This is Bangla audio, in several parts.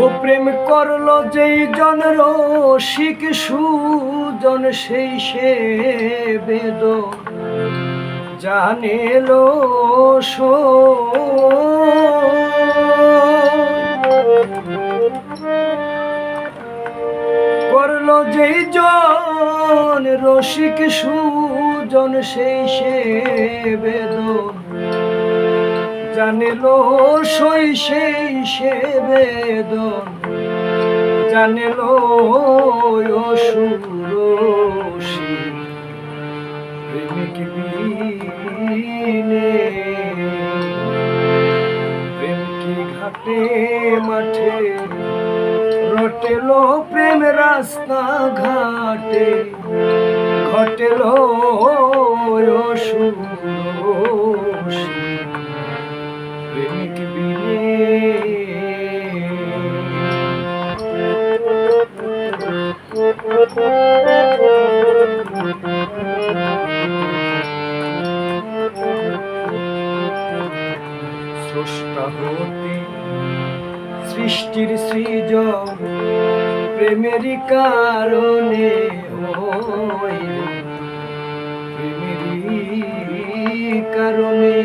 ও প্রেম করল যেই জন রসিক সুজন, সেই সে বেদ। জানিলো করল যেই জন রসিক সুজন, সেই সে বেদন জানিল সই সেই সে বেদন। জানিল প্রেমিক ঘাটে মাঠে রটেল প্রেম রাস্তা ঘাটে। ঘটেল অসুরসি সৃষ্টির সৃজন প্রেমেরই কারণে হইল। প্রেমেরই কারণে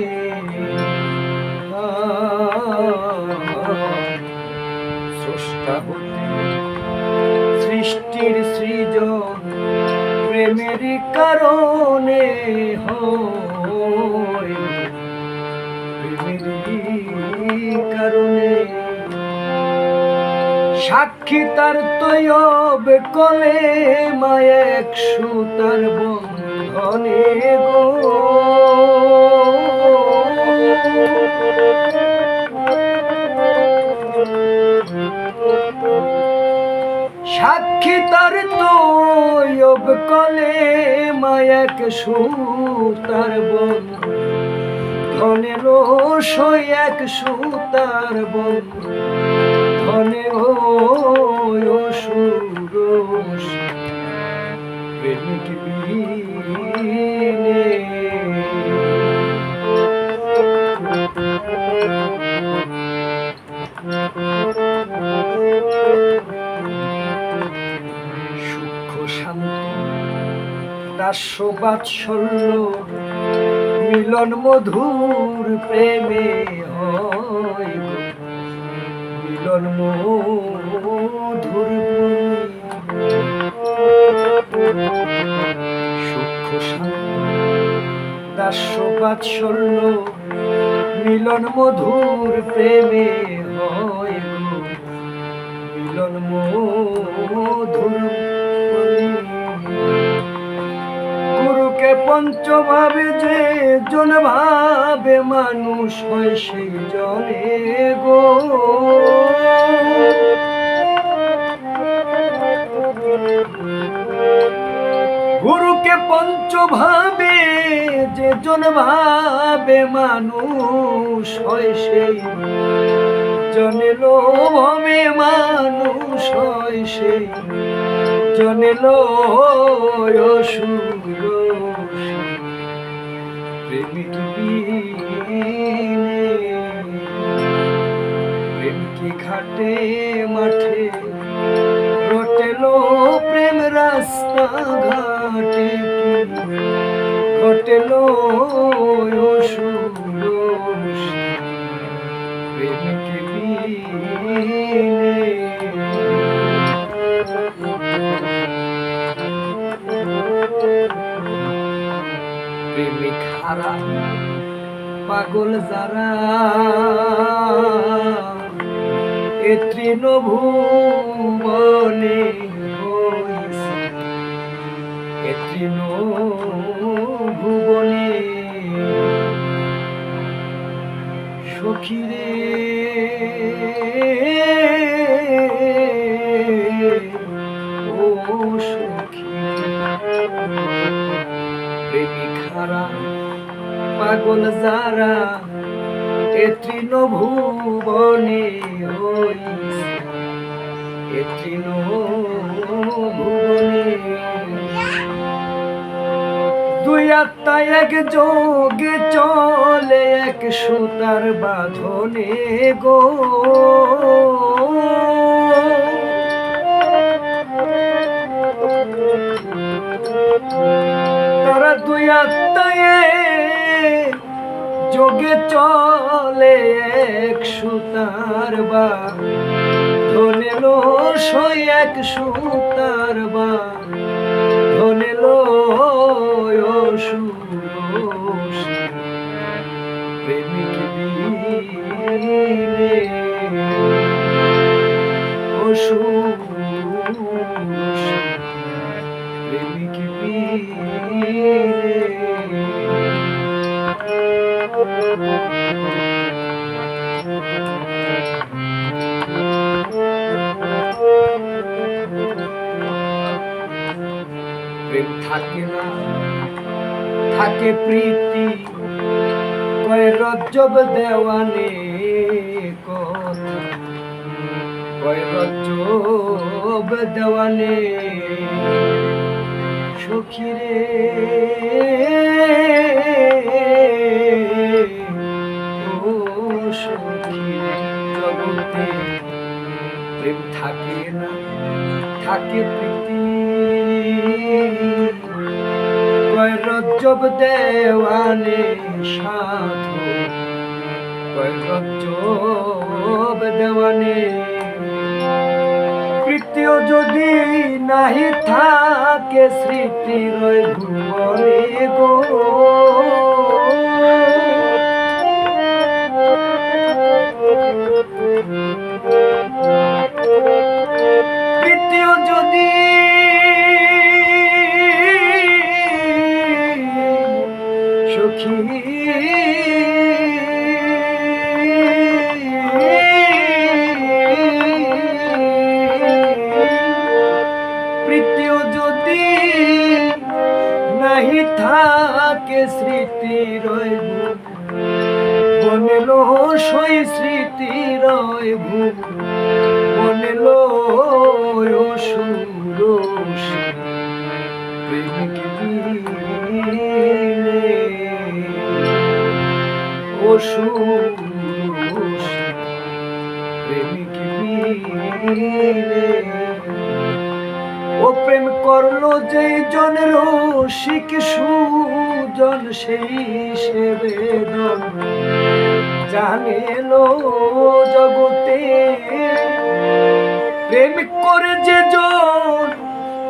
সৃষ্টির সৃজন প্রেমেরই কারণে প্রেমেরই কারণে সাক্ষী তার তৈব কলে মায়েক সুতার বন্ধনে গো। সাক্ষী তার তৈব কলে মায়েক সুতার বন্ধ ধনের সই এক সুতার বন্ধ সুরস প্রেমিক বিনে সূক্ষ্ম মিলন মধুর প্রেমে হয়। শান্ত দাস্য বাৎসল্য মিলন মধুর প্রেমে হয় মিলন মধুর পঞ্চভাবে যে জন ভাবে মানুষ হয় সেই জনে গো। গুরুকে পঞ্চভাবে যে জন ভাবে মানুষ হয় সেই জনে লোভমে মানুষ হয় সেই জনে সুর প্রেমিক বিনে। ঘাটে মাঠে রটেলো প্রেম রাস্তা ঘাটে ঘটেলো প্রেমিক বিনে প্রেমিক হারা পাগল যারা। এ তৃণভুবনে এ তৃণভুবনে সখিরে। ও সখী। হারা পাগল যারা, এ তৃণভুবনে হইছে এ তৃণভুবনে। দুই আত্মা এক যোগে চলে, এক সুতার বাঁধনে গো। তারা দুই আত্মায় যোগে চলে এক সুতার বা। ধনেলো সই এক সুতার বা। ধনেলো প্রেমিক বিনে অসুর প্রেম থাকে না থাকে প্রীতি। কয় রজ্জব দেওয়ানে কয় রজ্জব দেওয়ানে সখিরে জগতে প্রেম থাকে না থাকে প্রীতি কয় রজ্জব দেওয়ানে সাধু কয় রজ্জব দেওয়ানে প্রীতিও যদি নাহি থাকে স্মৃতি রয় ভুবনে গো স্মৃতি রইব। বনেলো সই স্মৃতি রইব। বনেলো সুরস প্রেমিক দিলে অসুরস প্রেমিক দিলে ও প্রেম করল যেই জন রসিক সুজন, সেই সে জানেলো জগতে। প্রেম করে যে জন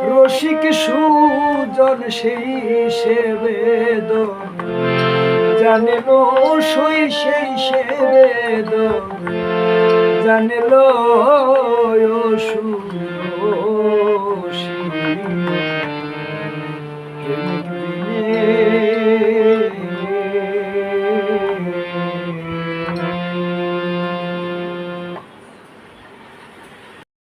রসিক সুজন, সেই সে বেদন জানেলো সই, সেই সে জানেলো